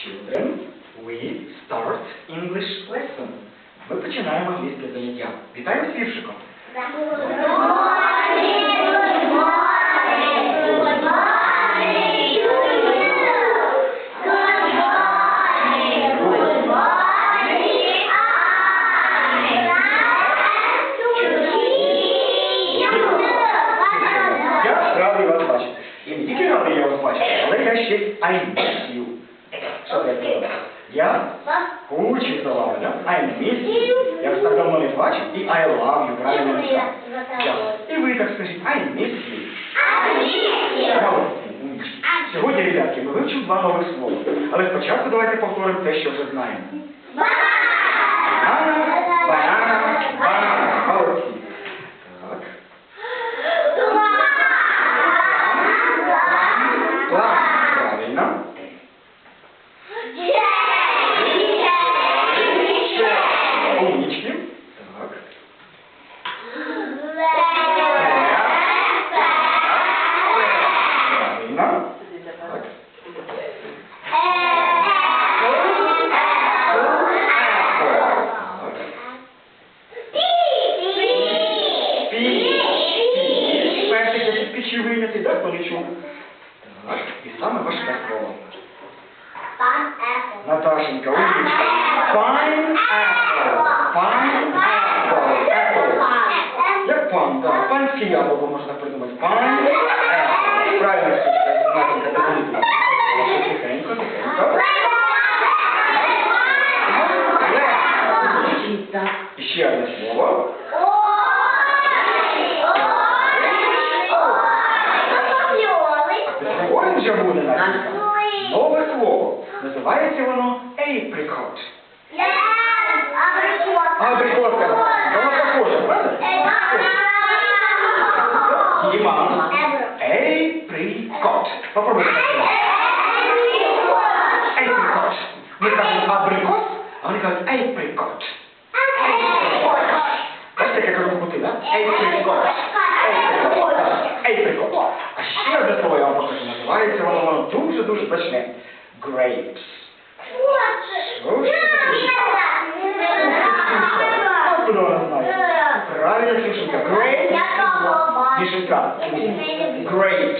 Children, we start English lesson. Ми починаємо англійське заняття. Вітаю з віршиком. I miss you. Я вас так давно не бачив. І I love you, правильно. Да. І ви так скажіть, I miss you. Молодці, умнички. Сьогодні, ребятки, ми вивчимо два нових слова. Але спочатку давайте повторимо те, що вже знаємо. Банана, банана, банана. вийнятий, так, полічу. Так. І саме важке слово. Наташенька, умничка. Fine apple. Fine apple. Apple. Як пан, так. Панське яблуко можна придумати. Fine apple. Правильно, Наташенька, ти помітила. Тихенько, тихенько. І ще одне слово. Оранжа буде написано. Нове слово. Називається воно apricot. Абрикотка. Воно похоже, правда? Діма. Apricot. Попробуй сказати. Apricot. Ми кажемо абрикот, а вони кажуть apricot. Дуже-дуже смачне. Grapes. Знає? Правильно, Ксюшенька. Grapes. Мішенька. Grapes.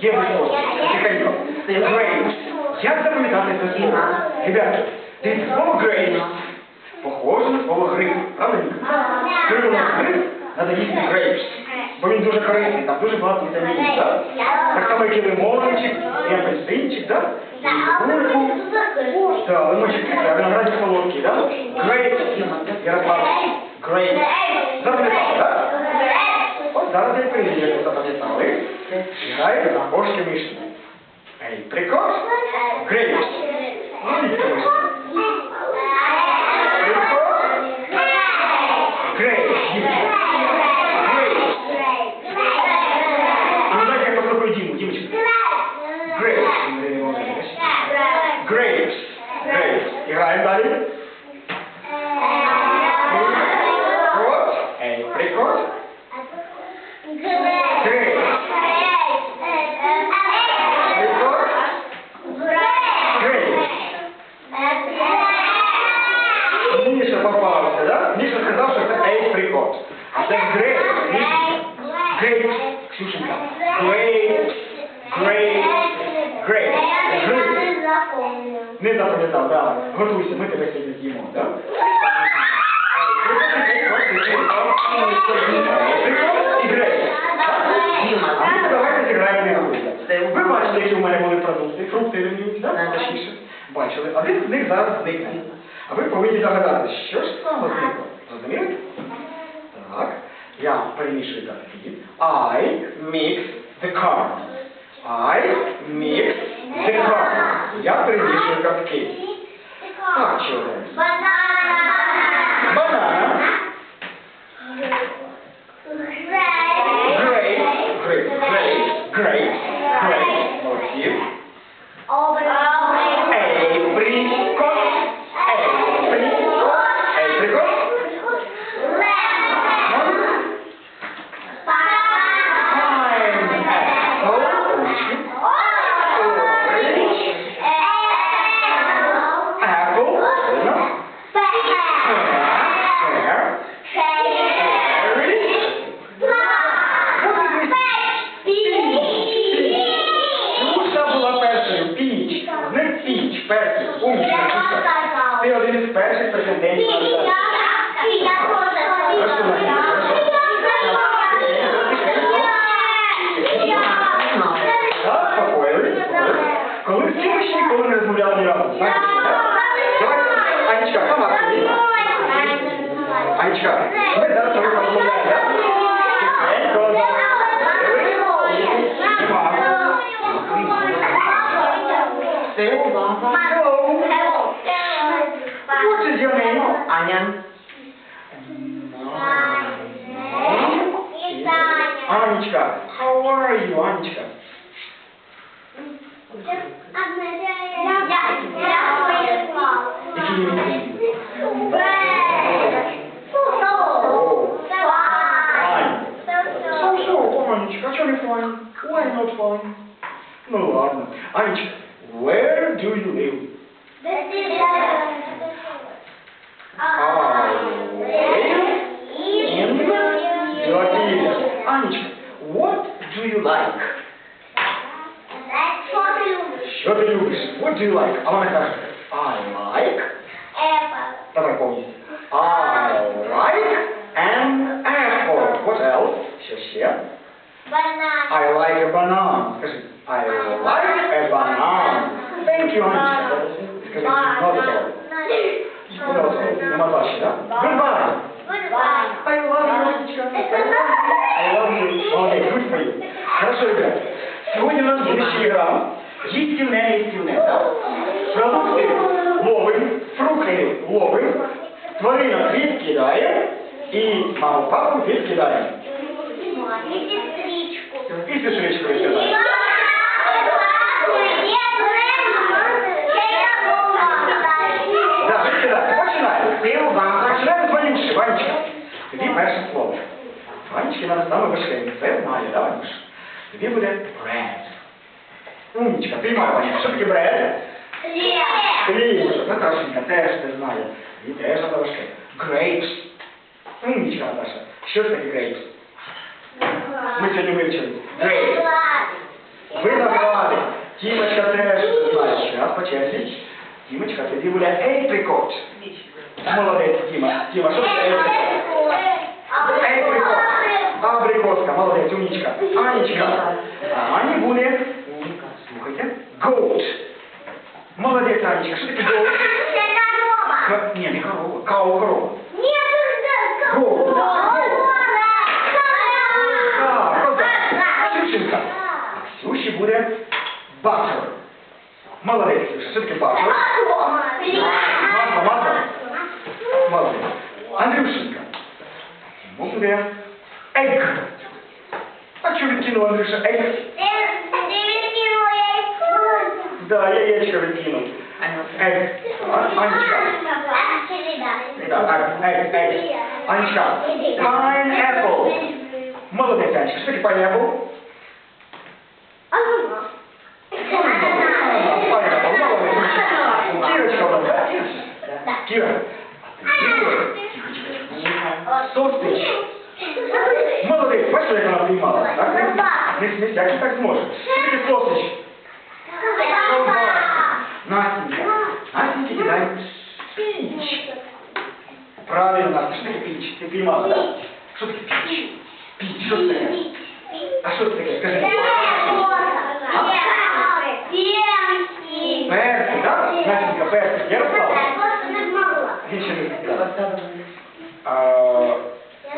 Ніка. Є високі. Тихенько. Grapes. Як запам'ятати це слово? Ребята, дивіться, слово grapes похоже на слово гриб. Правда, Ніка? Коли у нас гриб, треба їсти grapes. Бо він дуже корисний, там дуже багато вітамінів, так? Так само, як і лимончик, і апельсинчик, так? І кульку. Так, лимончик кислий, а виноградик солодкий, так? Grapes. Ярослав. Grapes. Запам'ятали, так? Прийду, як ви запам'ятали. Граєте на кошки мишні. Ей, прикол? Grapes. Бачили, які в мене були продукти, фрукти вірні, да? Точніше. Бачили. Один з них зараз зникне. А ви повинні догадатися, що ж саме зникло. Розумієте? Так. Я перемішую картки. I mix the cards. I mix the cards. Я перемішую картки. Так, children. Банана. Great, great, great, great, great. Молодці. all but What is your name? Аня. Анечка, how are you, Анечка? Які імені? Ань. So, so, Анечка, а чого не fine? Why not fine? Ну ладно. Анечка, Where do you live? This I live uh, ah, in Georgia. Anj, what do you like? Shotoyus. What do you like? I like. I like. Apple. I like an apple. What else? Banana. I like a banana. I like a banana. Хорошо, ребят. Сьогодні у нас буде ще гра. Їстівне, їстівне, так? Продукти ловим, фрукти ловим, тваринок відкидаємо і маму папу відкидаємо. І сестричку відкидаємо. Так, Тобі буде bread. Умничка, приймай, Ванюш. Що таке bread? Хліб, Наташенька теж це знає. І теж це важке. Grapes. Умничка, Наташа. Що це таке grapes? Ми сьогодні вивчили. Grapes. Виногради. Тімочка теж це знає. Зараз по черзі. Тімочка, тоді буде apricot. Молодець, Тіма. Тіма, що це apricot? Apricot. Абрикоска, молодець, умничка. Анечка. А Ані буде, слухайте, goat. Молодець, Анечка. Що таке goat? Ка- Ні, не корова. Кау корова. Goat. Так, коза. Ксюшенька. А Ксюші буде butter. Молодець, Ксюша. Що таке butter? Масло, масло. Молодець. Андрюшенька. Йому буде egg. А що відкинув Андрюша? Egg? Да, яєчко відкинув. Egg. А- Анечка. Да, так, egg, egg. Анечка. Pineapple. Молодець, Анечка. Що таке pineapple? Pineapple. Молодець. Кірочка у нас, да? Кіра. Состріч. Молодець, бачите, як вона приймала, так? Не смійся, як ти так зможеш? Що таке состріч? Настенька. Настенька кидай піч. Правильно, Настя, що таке піч? Ти піймала, так? Що таке піч? Піч, що це таке? А що це таке? Скажи. Персик, так? Настенька, персик. Ярослав. Він ще не сказав.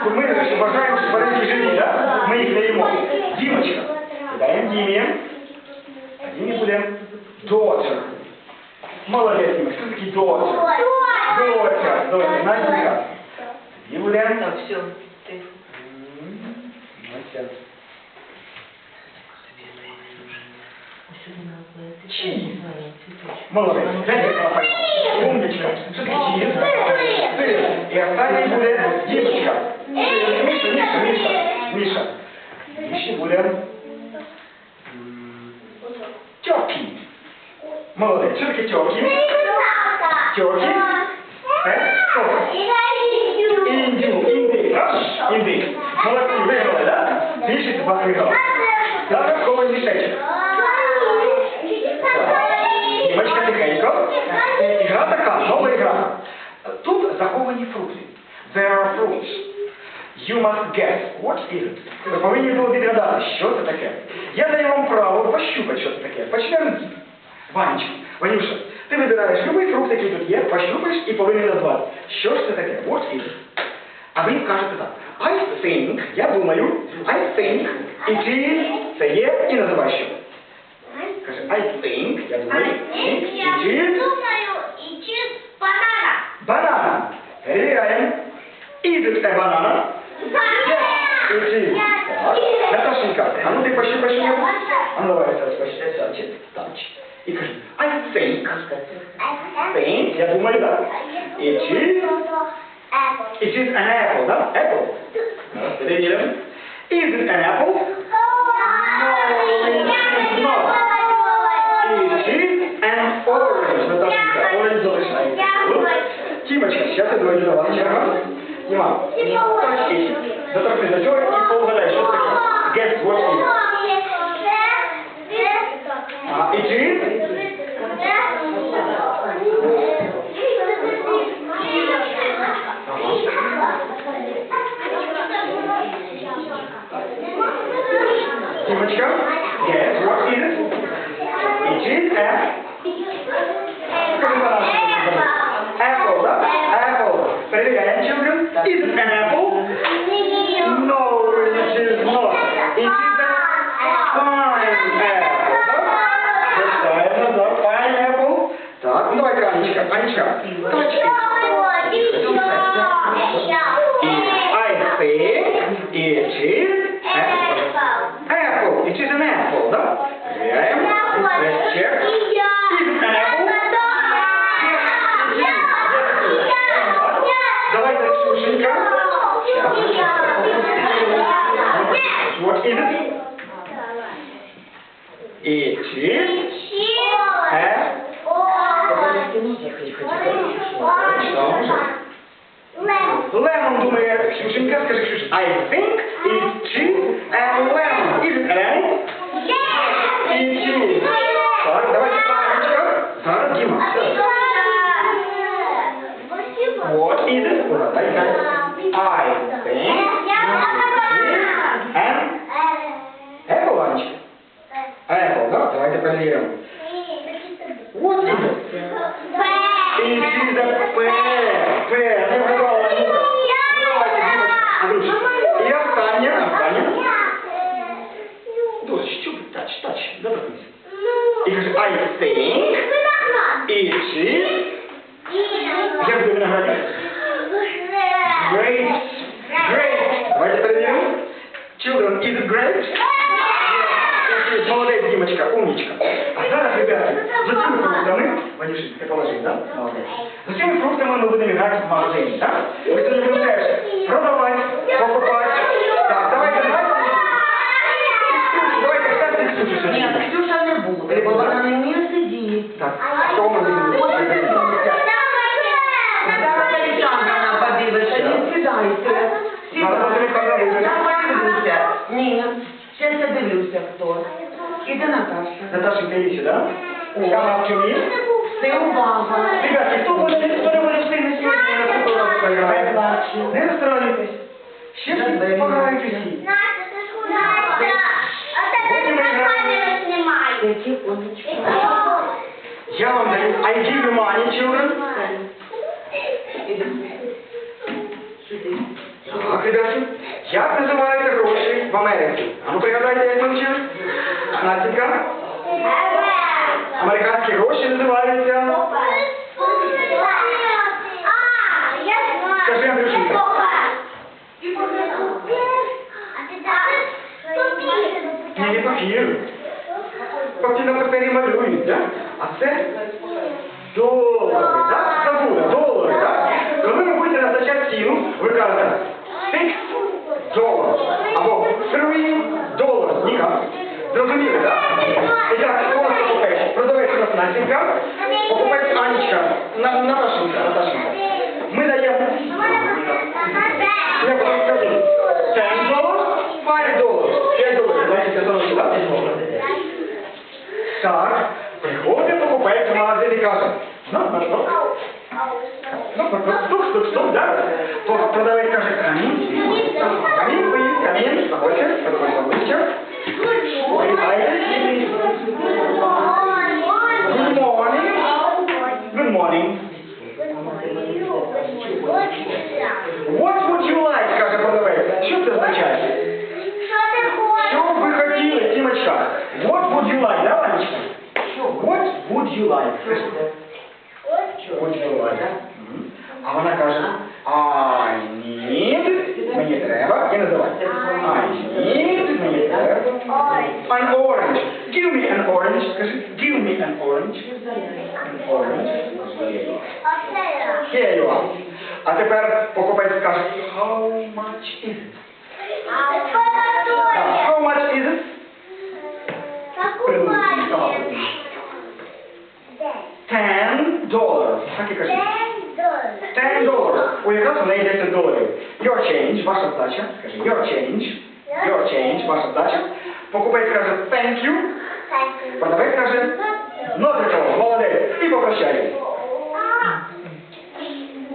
їсти. Бо Ми ж вважаємо, що тваринки живі, так? Ми їх не їмо. Дімочка. Даємо Дімі. А Дімі буде daughter. Молодець, Діма. Що таке daughter? Доця, доця, Настя. Тоді буде... Так, все, ти. М, Настя. Ось сюди на Таке тьокі? Тьокі? Е? Індю, інди. а? Інди. Молодці, виграли, так? Більше два виграли. Зараз кого мішечок. Дівочка тихенько. Ігра така, нова ігра. Тут заховані фрукти. There are fruits. You must guess what is it. Ви повинні були відгадати, що це таке. Я даю вам право пощупати, що це таке. Почнемо з Ванечки. Ванюша, ти вибираєш любий фрукт, який тут є, пощупаєш і повинен назвати. Що ж це таке? What is it? А ви кажете так. I think, я думаю, I think it is, це є, і називай що. Каже, I think, я думаю, it is banana. Перевіряємо. Is it a banana? It is. Так. Наташенька, а ну ти пощупай що небудь А ну давай зараз пощупай, touch it, touch. І кажи, I think, think, я думаю, так. It is, it is an apple, так? Apple. Зараз перевіримо. Is it an apple? It is an orange. Наташенька, orange залишається. Good. Тімочка, зараз я дойду до вас черга. Тіма, точки. Доторкни до цього і погадай, що це таке. Guess what is it? А, it is? Тімочка, guess what is it? It is a... an apple, huh? Yeah. What is it? Угадай, I think an apple, Анечка. Apple, да? Давайте перевіримо. What is it? It is a pear. Pear. Не вгадала, Анюта. Ну, давайте, Дімочка. Андрюша. І остання, остання. Дось, що ви? Тач, тач. Доторкнися. І каже, I think Магазині, так? Ви сьогодні будете теж продавати, покупати. Так, давайте, давайте. Давайте, ставте Ксюшу Ні. Ксюша не буде, бо вона не вміє сидіти. Так, що ми будемо? Зараз Олександра подивиться, не сідайте. Я подивлюся. Ні, зараз я дивлюся, хто. Іди Наташа. Наташенька, иди сюда. Я в чому є? Ти увага. Ребятки, хто буде, хто не буде встигне сьогодні на футбол пограє? Бачу. Не розстроюйтесь. Ще всі пограють усі. Які конечки. Я вам даю I give you money, children. Іди. Сюди. Так, ребятки. Як називаються гроші в Америці? А ну пригадайте, як ми вчили? Настенька. Американські гроші називаються... Скажи, Андрюшенька. Ні, не папір. Папір на папері малюють, так? А це долари, так? Забули, долари, так? Коли ви будете назначати ціну, ви кажете, six Three dollars. Ніка. Зрозуміли, так? І так, хто у нас покупець? Продавець у нас Настенька. Покупець Анечка. На, Наташенька, Наташенька. Ми даємо... Я потім скажу. Ten dollars, five dollars. П'ять доларів. Давайте я знову сюди. Так, приходить покупець в магазин і каже, ну, ну, ну, ну, ну, ну, стук, стук, стук, да? То продавець каже, камін, камін, поїдь, камін, заходьте, заходьте обличчя. Good morning. What would you like, каже продавець. Що це означає? Що б ви хотіли, Тімочка? What would you like, да, Ванечка? What would you like? Would you like? Мгм. А вона каже, I need, мені треба, і називай. I need, мені треба. An orange. Give me an orange. Скажи, give me an orange. An orange. Here you are. А тепер покупець скаже, how much is it? Так, How much is it? Ten dollars. Так і кажи. Ten dollars. У якраз у неї 10 доларів. Your change, ваша здача. Скажи, your change. Your change, ваша здача. Покупець каже, thank you. Продавець каже, нозрикова, молодець. І попрощає.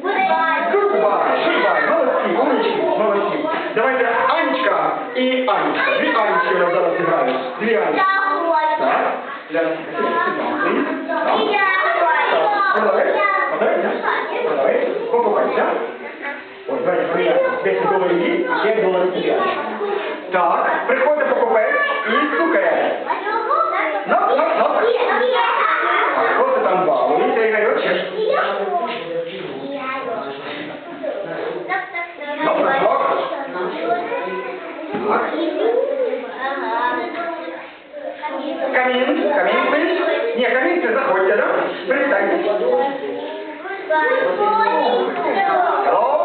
Goodbye, goodbye, молодці, умнички, молодці. Давайте Анечка і Анечка. Дві Анечки у нас зараз зіграють. Дві Анечки. Так. Для Продавець, продавець, да? продавець, покупець, да? Ой, давайте приятно. 10 доларів їй, 5 доларів тобі. Так, приходить покупець і стукає. Нап, нап, нап. А хто ти там балується і гайочеш? Добре, добре. Так. Камін, камін, please. Ні, камін, це заходьте, да? Привітайте. Hello?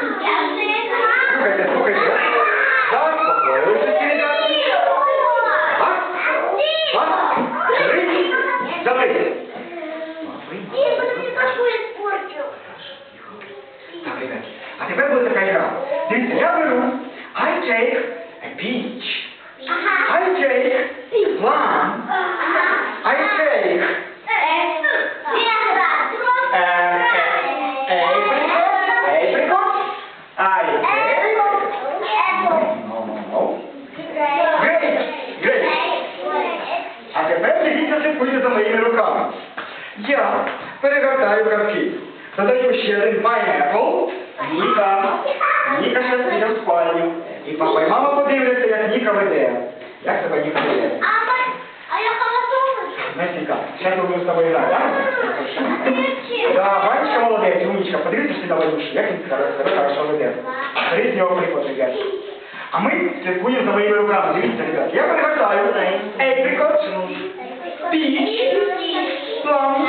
перегортаю картки. Додаю ще один pineapple. Ніка. Ніка ще піде в спальню. І папа і мама подивляться, як Ніка веде. Як себе Ніка веде? Настенька, зараз ми будемо з тобою грати, так? Да, Ванечка молодець, умничка. Подивіться всі на Ванюшу, як він себе себе хорошо веде. Беріть з нього приклад, ребят. А ми слідкуємо за моїми руками. Дивіться, ребят. Я перегортаю. Apricot, peach, plum,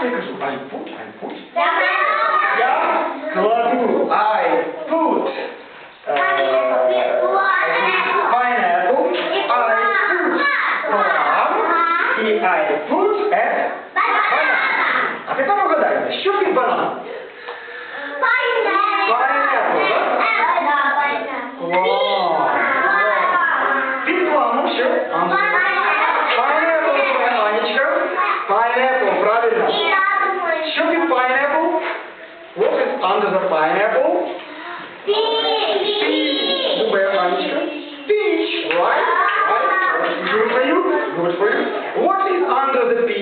Ein Pfund, ein Pfund. Ja, பண்றதுக்கு